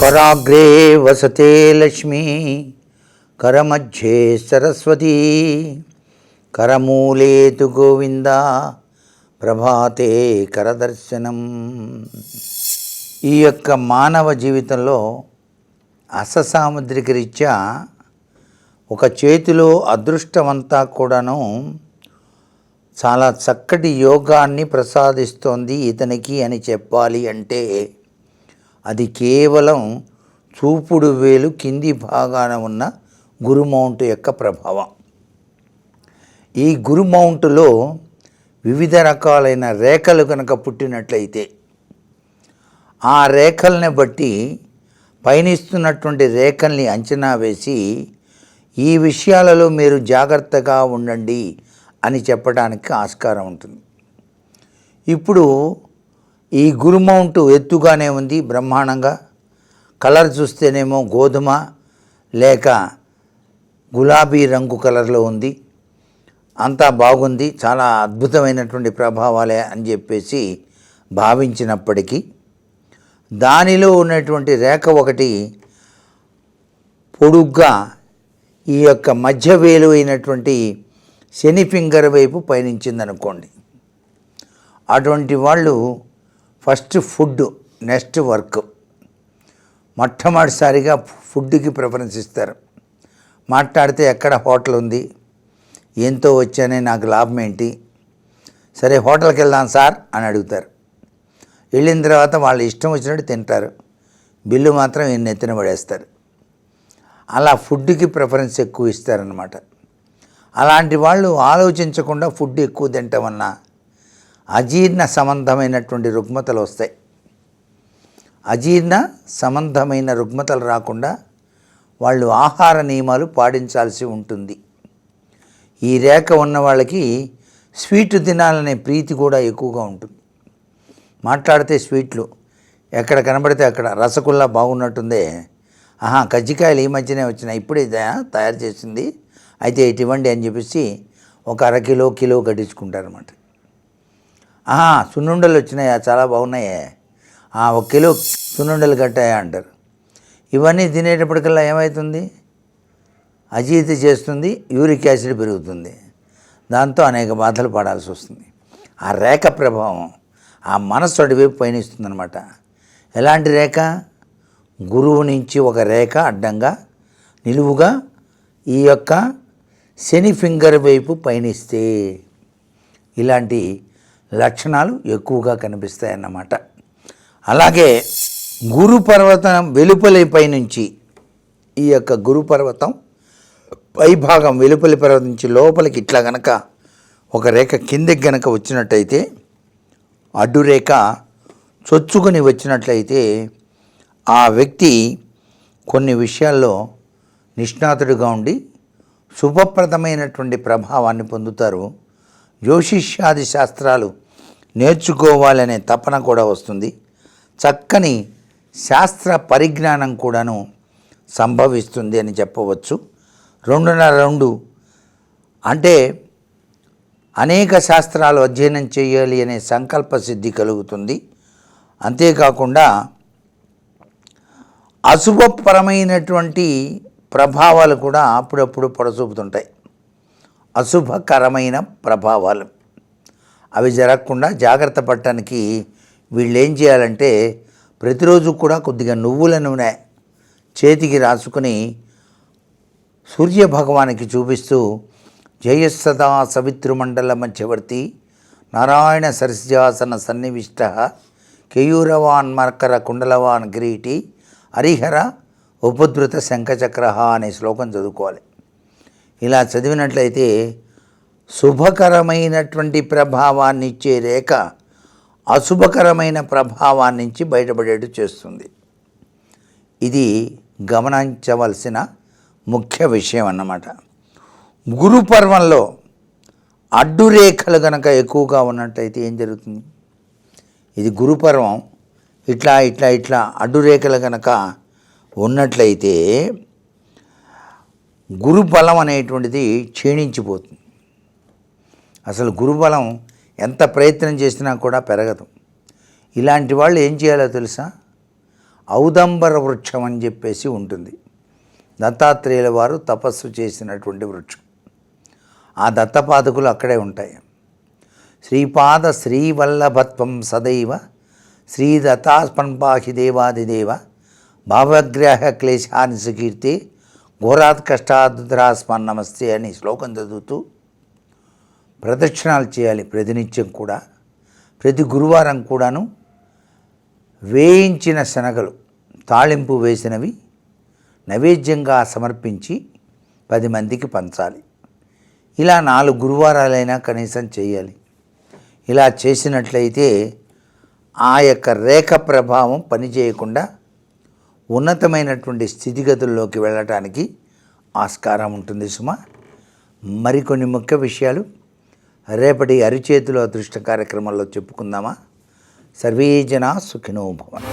कराग्रे वसते लक्ष्मी करमध्ये सरस्वती करमूले तु गोविन्द ప్రభాతే కరదర్శనం ఈ యొక్క మానవ జీవితంలో అససాముద్రిక రీత్యా ఒక చేతిలో అదృష్టమంతా కూడాను చాలా చక్కటి యోగాన్ని ప్రసాదిస్తోంది ఇతనికి అని చెప్పాలి అంటే అది కేవలం చూపుడు వేలు కింది భాగాన ఉన్న గురు మౌంట్ యొక్క ప్రభావం. ఈ గురుమౌంట్లో వివిధ రకాలైన రేఖలు కనుక పుట్టినట్లయితే ఆ రేఖల్ని బట్టి పయనిస్తున్నటువంటి రేఖల్ని అంచనా వేసి ఈ విషయాలలో మీరు జాగ్రత్తగా ఉండండి అని చెప్పడానికి ఆస్కారం ఉంటుంది. ఇప్పుడు ఈ గురుమౌంట్ ఎత్తుగానే ఉంది బ్రహ్మాండంగా. కలర్ చూస్తేనేమో గోధుమ లేక గులాబీ రంగు కలర్లో ఉంది. అంతా బాగుంది చాలా అద్భుతమైనటువంటి ప్రభావాలే అని చెప్పేసి భావించినప్పటికీ. దానిలో ఉన్నటువంటి రేఖ ఒకటి పొడుగ్గా ఈ యొక్క మధ్య వేలు అయినటువంటి శని ఫింగర్ వైపు పయనించిందనుకోండి. అటువంటి వాళ్ళు ఫస్ట్ ఫుడ్ నెక్స్ట్ వర్క్. మొట్టమొదటిసారిగా ఫుడ్కి ప్రిఫరెన్స్ ఇస్తారు. మాట్లాడితే ఎక్కడ హోటల్ ఉంది ఎంతో వచ్చానే నాకు లాభం ఏంటి? సరే హోటల్కి వెళ్దాం సార్ అని అడుగుతారు. వెళ్ళిన తర్వాత వాళ్ళు ఇష్టం వచ్చినట్టు తింటారు. బిల్లు మాత్రం ఈయన నెత్తిన పడేస్తారు. అలా ఫుడ్కి ప్రిఫరెన్స్ ఎక్కువ ఇస్తారనమాట అలాంటి వాళ్ళు ఆలోచించకుండా ఫుడ్ ఎక్కువ తింటామన్నా అజీర్ణ సంబంధమైనటువంటి రుగ్మతలు వస్తాయి. అజీర్ణ సంబంధమైన రుగ్మతలు రాకుండా వాళ్ళు ఆహార నియమాలు పాటించాల్సి ఉంటుంది. ఈ రేఖ ఉన్న వాళ్ళకి స్వీట్ తినాలనే ప్రీతి కూడా ఎక్కువగా ఉంటుంది. మాట్లాడితే స్వీట్లు ఎక్కడ కనబడితే అక్కడ రసగుల్లా బాగున్నట్టుందే. ఆహా కజ్జికాయలు ఈ మధ్యనే వచ్చినాయి ఇప్పుడే తయారు చేసింది. అయితే ఇటు ఇవ్వండి అని చెప్పేసి ఒక అర కిలో కిలో కట్టించుకుంటారన్నమాట. సున్నుండలు వచ్చినాయా? చాలా బాగున్నాయే. ఆ, ఒక కిలో సున్నుండలు కట్టాయా అంటారు. ఇవన్నీ తినేటప్పటికల్లా ఏమవుతుంది అజీర్తి చేస్తుంది యూరిక్ యాసిడ్ పెరుగుతుంది. దాంతో అనేక బాధలు పడాల్సి వస్తుంది. ఆ రేఖ ప్రభావం ఆ మనస్సు అటువైపు పయనిస్తుందన్నమాట. ఎలాంటి రేఖ? గురువు నుంచి ఒక రేఖ అడ్డంగా నిలువుగా ఈ యొక్క శని ఫింగర్ వైపు పయనిస్తే ఇలాంటి లక్షణాలు ఎక్కువగా కనిపిస్తాయన్నమాట. అలాగే గురు పర్వతం వెలుపలిపై పైనుంచి ఈ యొక్క గురు పర్వతం పైభాగం వెలుపలి పర్వతం నుంచి లోపలికి ఇట్లా గనక ఒక రేఖ కిందకి గనక వచ్చినట్టయితే అడ్డు రేఖ చొచ్చుకొని వచ్చినట్లయితే ఆ వ్యక్తి కొన్ని విషయాల్లో నిష్ణాతుడిగా ఉండి శుభప్రదమైనటువంటి ప్రభావాన్ని పొందుతారు. జ్యోతిష్యాది శాస్త్రాలు నేర్చుకోవాలనే తపన కూడా వస్తుంది. చక్కని శాస్త్ర పరిజ్ఞానం కూడాను సంభవిస్తుంది అని చెప్పవచ్చు. రెండున్నర రెండు అంటే అనేక శాస్త్రాలు అధ్యయనం చేయాలి అనే సంకల్ప సిద్ధి కలుగుతుంది. అంతేకాకుండా అశుభపరమైనటువంటి ప్రభావాలు కూడా అప్పుడప్పుడు పొడసూపుతుంటాయి అశుభకరమైన ప్రభావాలు. అవి జరగకుండా జాగ్రత్త పడటానికి వీళ్ళేం చేయాలంటే ప్రతిరోజు కూడా కొద్దిగా నువ్వుల నూనె చేతికి రాసుకుని సూర్య భగవానికి చూపిస్తూ జయసదా సవితృమండల మధ్యవర్తి నారాయణ సరస్యాసన సన్నివిష్ట కేయూరవాన్ మర్కర కుండలవాన్ కిరీటి హరిహర ఉపద్రుత శంఖచక్ర అనే శ్లోకం చదువుకోవాలి. ఇలా చదివినట్లయితే శుభకరమైనటువంటి ప్రభావాన్ని ఇచ్చే రేఖ అశుభకరమైన ప్రభావాన్ని నుంచి బయటపడేట్టు చేస్తుంది. ఇది గమనించవలసిన ముఖ్య విషయం అన్నమాట. గురు పర్వంలో అడ్డు రేఖలు కనుక ఎక్కువగా ఉన్నట్టయితే ఏం జరుగుతుంది? ఇది గురుపర్వం ఇట్లా ఇట్లా ఇట్లా అడ్డు రేఖలు కనుక ఉన్నట్లయితే గురుబలం అనేటువంటిది క్షీణించిపోతుంది. అసలు గురుబలం ఎంత ప్రయత్నం చేసినా కూడా పెరగదు. ఇలాంటి వాళ్ళు ఏం చేయాలో తెలుసా? ఔదంబర వృక్షం అని చెప్పేసి ఉంటుంది. దత్తాత్రేయుల వారు తపస్సు చేసినటువంటి వృక్షం. ఆ దత్తపాదకులు అక్కడే ఉంటాయి. శ్రీపాద శ్రీవల్లభత్వం సదైవ శ్రీ దత్తాస్పన్పాహి దేవాదిదేవ భావగ్రహ క్లేశాన్ని సుకీర్తి ఘోరాత్ కష్టాదురాస్మన్ నమస్తే అని శ్లోకం చదువుతూ ప్రదక్షిణాలు చేయాలి ప్రతినిత్యం కూడా ప్రతి గురువారం కూడాను. వేయించిన శనగలు తాళింపు వేసినవి నైవేద్యంగా సమర్పించి పది మందికి పంచాలి. ఇలా నాలుగు గురువారాలైనా కనీసం చేయాలి. ఇలా చేసినట్లయితే ఆ యొక్క రేఖ ప్రభావం పనిచేయకుండా ఉన్నతమైనటువంటి స్థితిగతుల్లోకి వెళ్ళటానికి ఆస్కారం ఉంటుంది సుమా. మరికొన్ని ముఖ్య విషయాలు రేపటి అరిచేతులు అదృష్ట కార్యక్రమంలో చెప్పుకుందామా? సర్వే జనా సుఖినో భవన్